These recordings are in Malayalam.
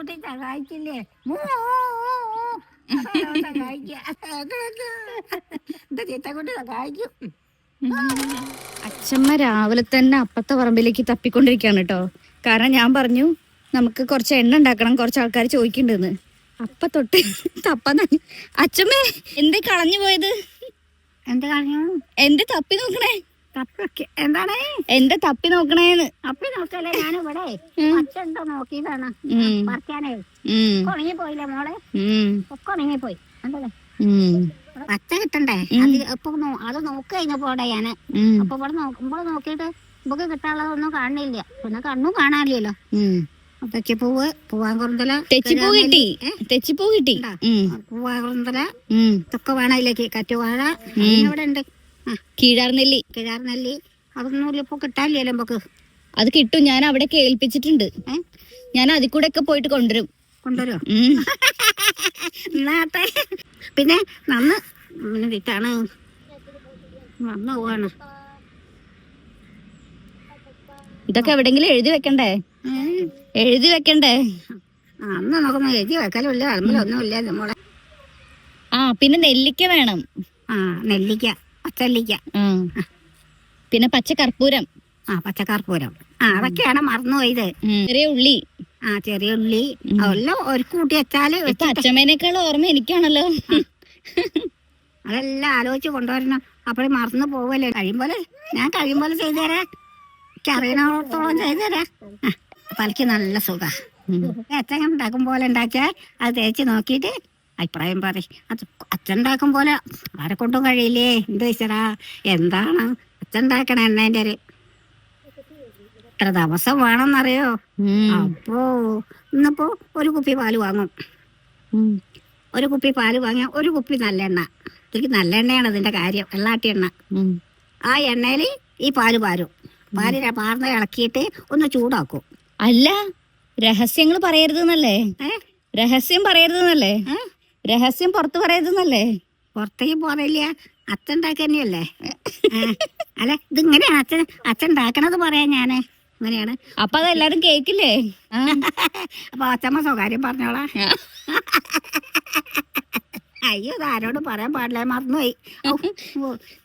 കുട്ടി സഹായിക്കില്ലേ ചീത്തക്കുട്ടി സഹായിക്കും അച്ഛമ്മ രാവിലെ തന്നെ അപ്പത്തെ പറമ്പിലേക്ക് തപ്പിക്കൊണ്ടിരിക്കുകയാണ് കേട്ടോ. കാരണം ഞാൻ പറഞ്ഞു നമുക്ക് കുറച്ച് എണ്ണ ഉണ്ടാക്കണം കുറച്ച് ആൾക്കാർ ചോദിക്കണ്ടെന്ന് അപ്പ തൊട്ട് തപ്പാൻ അച്ഛമ്മ എന്തേ കളഞ്ഞു പോയത്? എന്ത് കളഞ്ഞു? എന്ത് തപ്പി നോക്കണേ? എന്താണ്? എന്റെ തപ്പി നോക്കണേന്ന്? തപ്പി നോക്കല്ലേ ഞാൻ ഇവിടെ അച്ഛണ്ടോ നോക്കിയതാണ്. പറിക്കാനേ ഉണങ്ങി പോയില്ലേ മോളെ? ഒക്കെ ഉണങ്ങി പോയി ഉം, പച്ച കിട്ടണ്ടേ? അത് ഇപ്പൊ അത് നോക്കി കഴിഞ്ഞപ്പോടെ ഞാൻ. അപ്പൊ ഇവിടെ നോക്കുമ്പോൾ നോക്കിയിട്ട് നമുക്ക് കിട്ടാനുള്ളതൊന്നും കാണില്ല പിന്നെ കണ്ണും കാണാനില്ലല്ലോ. തെച്ചിപ്പൂവ് പൂവാങ്കുറുന്തല തെച്ചിപ്പൂ കിട്ടി. തെച്ചിപ്പൂ കിട്ടി. പൂവാങ്കുറുന്തല. ഇതൊക്കെ വേണം അതിലേക്ക്. കറ്റുവാഴ ഇവിടെ ഉണ്ട് കീഴാർനെല്ലി. കിഴാർനെല്ലി. അതൊന്നും ഇപ്പൊ കിട്ടാനില്ലല്ലോ നമുക്ക്. അത് കിട്ടും. ഞാൻ അവിടെ കേൾപ്പിച്ചിട്ടുണ്ട്. ഞാൻ അതിൽ കൂടെ ഒക്കെ പോയിട്ട് കൊണ്ടുവരും. കൊണ്ടുവരും. എന്നാട്ടെ പിന്നെ നന്ന് ഇതാണ് വന്നു പോവാണ്. ഇതൊക്കെ എവിടെങ്കിലും എഴുതി വെക്കണ്ടേ? എഴുതി വെക്കണ്ടേ? അന്ന് നോക്കുമ്പോ എഴുതി വെക്കലുമില്ല അളമ്പിലൊന്നുമില്ല നമ്മളെ ആ പിന്നെ നെല്ലിക്ക വേണം. ആ നെല്ലിക്ക. പച്ചല്ലിക്ക പിന്നെ പച്ച കർപ്പൂരം ആ പച്ചക്കർപ്പൂരം ആ അതൊക്കെയാണ് മറന്നുപോയത്. പോയത് ചെറിയ ഉള്ളി. ആ ചെറിയ ഉള്ളി. അതെല്ലാം ഒരു കൂട്ടി വെച്ചാൽ അച്ഛമ്മേനേക്കാൾ ഓർമ്മ എനിക്കാണല്ലോ. അതെല്ലാം ആലോചിച്ച് കൊണ്ടുവരണം. അപ്പോഴേ മറന്നു പോവല്ലേ? കഴിയുമ്പോലെ ഞാൻ കഴിയുമ്പോലെ ചെയ്തു തരാം എനിക്ക് അറിയണത്തോളം ചെയ്തു തരാം പലക്ക് നല്ല സുഖ. അച്ഛൻ ഉണ്ടാക്കും പോലെ ഉണ്ടാക്കിയാൽ അത് തേച്ച് നോക്കിയിട്ട് അഭിപ്രായം പറയും. അത് അച്ഛൻ ഉണ്ടാക്കും പോലെ ആരെ കൊണ്ടും കഴിയില്ലേ? എന്ത് വെച്ചടാ എന്താണ് അച്ഛൻ ഉണ്ടാക്കണ എണ്ണേന്റെ ഒരു എത്ര ദിവസം വേണമെന്നറിയോ. അപ്പോ ഇന്നിപ്പോ ഒരു കുപ്പി പാൽ വാങ്ങും. ഒരു കുപ്പി പാൽ വാങ്ങിയ ഒരു കുപ്പി നല്ല എണ്ണ. നല്ലെണ്ണ നല്ല എണ്ണയാണ് ഇതിന്റെ കാര്യം. വെള്ളാട്ടി എണ്ണ. ആ എണ്ണയിൽ ഈ പാൽ പാരും. പാൽ പാർന്ന് ഇളക്കിയിട്ട് ഒന്ന് ചൂടാക്കും. അല്ല രഹസ്യങ്ങൾ പറയരുത് എന്നല്ലേ രഹസ്യം പറയരുതെന്നല്ലേ? ഏ? രഹസ്യം പുറത്ത് പറയരുതെന്നല്ലേ? പുറത്തേക്ക് പോറില്ല അച്ഛൻ ഉണ്ടാക്കന്നെയല്ലേ അല്ല ഇതിങ്ങനെയാണ് അച്ഛൻ അച്ഛൻ ഉണ്ടാക്കണത് പറയാ ഞാൻ. ഇങ്ങനെയാണ്. അപ്പൊ അതെല്ലാരും കേക്കില്ലേ. അപ്പൊ അച്ഛമ്മ സ്വകാര്യം പറഞ്ഞോളാ. അയ്യോ ഇത് ആരോടും പറയാൻ പാടില്ല മറന്നുപോയി.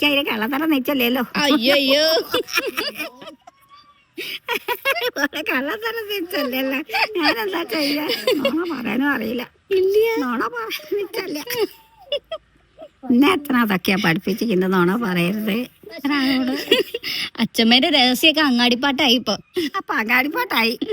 ചൈന കള്ളത്തരം നിച്ചല്ലോ അയ്യോ കള്ളത്തരം നിച്ചല്ലല്ലോ ഞാനെന്താ ചെയ്യാ? നോണ പറയാനും അറിയില്ല. ഇല്ല. നോണ പറഞ്ഞിട്ടല്ല എന്നെ എത്ര അതൊക്കെയാ പഠിപ്പിച്ചിരിക്കുന്നത്? നോണ പറയരുത്. ഒരാളോട് അച്ഛമ്മേന്റെ രഹസ്യമൊക്കെ അങ്ങാടിപ്പാട്ടായി ഇപ്പൊ. അപ്പൊ അങ്ങാടിപ്പാട്ടായി.